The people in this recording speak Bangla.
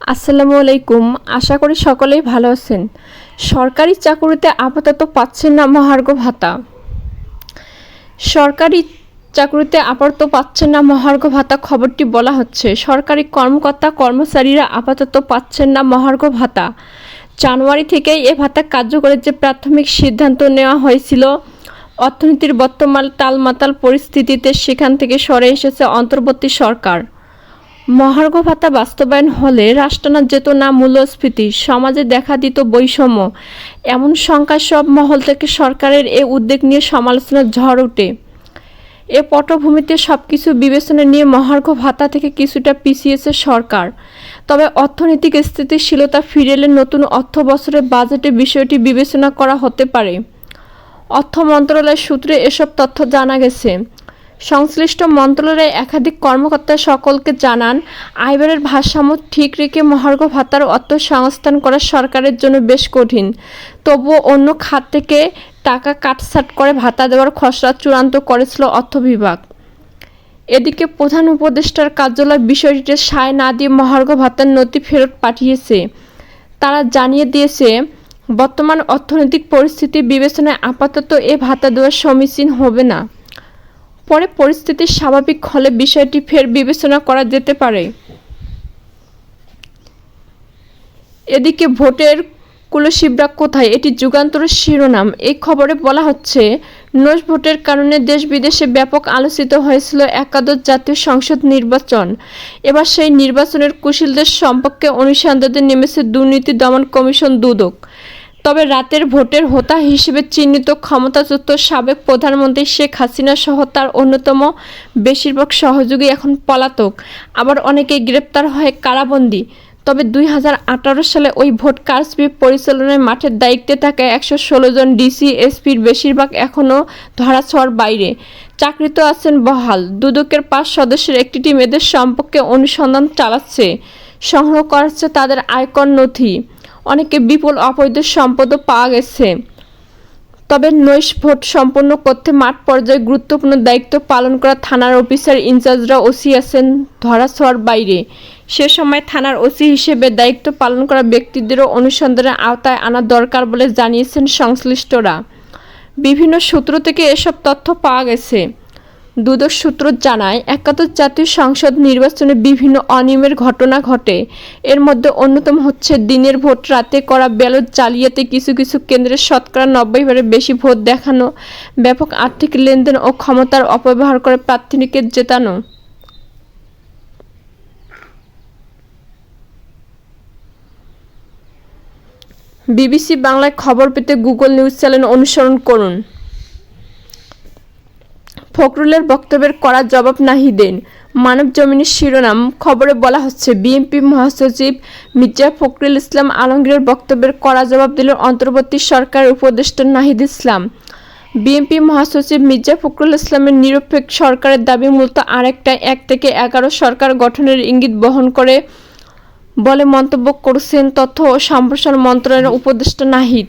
আসসালামু আলাইকুম। আশা করি সকলেই ভালো আছেন। সরকারি চাকুরিতে আপাতত পাচ্ছেন না মহার্ঘ ভাতা। সরকারি চাকুরিতে আপাতত পাচ্ছেন না মহার্ঘ ভাতা খবরটি বলা হচ্ছে। সরকারি কর্মকর্তা কর্মচারীরা আপাতত পাচ্ছেন না মহার্ঘ ভাতা। জানুয়ারি থেকেই এ ভাতা কার্যকরের যে প্রাথমিক সিদ্ধান্ত নেওয়া হয়েছিল, অর্থনীতির বর্তমান টালমাতাল পরিস্থিতিতে সেখান থেকে সরে এসেছে অন্তর্বর্তী সরকার। মহার্ঘ ভাতা বাস্তবায়ন হলে রাষ্ট্রনাথ যেত না মূল্যস্ফীতি, সমাজে দেখা দিত বৈষম্য, এমন শঙ্কায় সব মহল থেকে সরকারের এ উদ্যোগ নিয়ে সমালোচনার ঝড় ওঠে। এ পটভূমিতে সব কিছু বিবেচনা নিয়ে মহার্ঘ ভাতা থেকে কিছুটা পিছিয়েছে সরকার। তবে অর্থনৈতিক স্থিতিশীলতা ফিরে এলে নতুন অর্থ বছরের বাজেটে বিষয়টি বিবেচনা করা হতে পারে। অর্থ মন্ত্রণালয়ের সূত্রে এসব তথ্য জানা গেছে। সংশ্লিষ্ট মন্ত্রণালয়ের একাধিক কর্মকর্তা সকলকে জানান, আইবারের ভারসাম্য ঠিক রেখে মহার্ঘ ভাতার অর্থ সংস্থান করা সরকারের জন্য বেশ কঠিন। তবুও অন্য খাত থেকে টাকা কাটছাট করে ভাতা দেওয়ার খসড়া চূড়ান্ত করেছিল অর্থ বিভাগ। এদিকে প্রধান উপদেষ্টার কার্যালয় বিষয়টিতে সায় না দিয়ে মহার্ঘ ভাতার নথি ফেরত পাঠিয়েছে। তারা জানিয়ে দিয়েছে, বর্তমান অর্থনৈতিক পরিস্থিতি বিবেচনায় আপাতত এ ভাতা দেওয়া সমীচীন হবে না। পরে পরিস্থিতি স্বাভাবিক হলে বিষয়টি ফের বিবেচনা করা যেতে পারে। এদিকে ভোটের কুলশিবরা কোথায়? এটি যুগান্তরের শিরোনাম। এই খবরে বলা হচ্ছে নোস ভোটের কারণে দেশ বিদেশে ব্যাপক আলোচিত হয়েছিল একাদশ জাতীয় সংসদ নির্বাচন। এবার সেই নির্বাচনের কুশীলদের সম্পর্কে অনুসন্ধানে নেমেছে দুর্নীতি দমন কমিশন দুদক। তবে রাতের ভোটের হোতা হিসেবে চিহ্নিত ক্ষমতাচ্যুত সাবেক প্রধানমন্ত্রী শেখ হাসিনা সহ তার অন্যতম বেশিরভাগ সহযোগী এখন পলাতক। আবার অনেকে গ্রেপ্তার হয়ে কারাবন্দী। তবে দুই হাজার আঠারো সালে ওই ভোট কারচুপি পরিচালনায় মাঠের দায়িত্বে থাকা একশো ষোলো জন ডিসি এসপির বেশিরভাগ এখনও ধরাছোঁয়ার বাইরে। চাকরিতে আছেন বহাল। দুদকের পাঁচ সদস্যের একটি টিম এদের সম্পর্কে অনুসন্ধান চালাচ্ছে। সংগ্রহ করাচ্ছে তাদের আয়কর নথি। অনেকে বিপুল অবৈধ সম্পদও পাওয়া গেছে। তবে নৈশ ভোট সম্পন্ন করতে মাঠ পর্যায়ে গুরুত্বপূর্ণ দায়িত্ব পালন করা থানার অফিসার ইনচার্জরা ওসি আছেন ধরাছোঁয়ার বাইরে। সে সময় থানার ওসি হিসেবে দায়িত্ব পালন করা ব্যক্তিদেরও অনুসন্ধানের আওতায় আনা দরকার বলে জানিয়েছেন সংশ্লিষ্টরা। বিভিন্ন সূত্র থেকে এসব তথ্য পাওয়া গেছে। দুদক সূত্র জানায় একাদশ জাতীয় সংসদ নির্বাচনে বিভিন্ন অনিয়মের ঘটনা ঘটে। এর মধ্যে অন্যতম হচ্ছে, দিনের ভোট রাতে করা ব্যালট জালিয়াতে কিছু কিছু কেন্দ্রে শতকরা নব্বই বারে বেশি ভোট দেখানো, ব্যাপক আর্থিক লেনদেন ও ক্ষমতার অপব্যবহার করে প্রার্থীকে জেতানো। বিবিসি বাংলায় খবর পেতে গুগল নিউজ চ্যানেল অনুসরণ করুন। ফখরুলের বক্তব্যের কড়া জবাব নাহিদের মানব জমিনের শিরোনাম খবরে বলা হচ্ছে, বিএনপি মহাসচিব মির্জা ফখরুল ইসলাম আলমগীরের বক্তব্যের কড়া জবাব দিলেন অন্তর্বর্তী সরকারের উপদেষ্টা নাহিদ ইসলাম। বিএনপি মহাসচিব মির্জা ফখরুল ইসলামের নিরপেক্ষ সরকারের দাবি মূলত আরেকটা, এক থেকে এগারো সরকার গঠনের ইঙ্গিত বহন করে বলে মন্তব্য করেছেন তথ্য ও সম্প্রসারণ মন্ত্রণালয়ের উপদেষ্টা নাহিদ।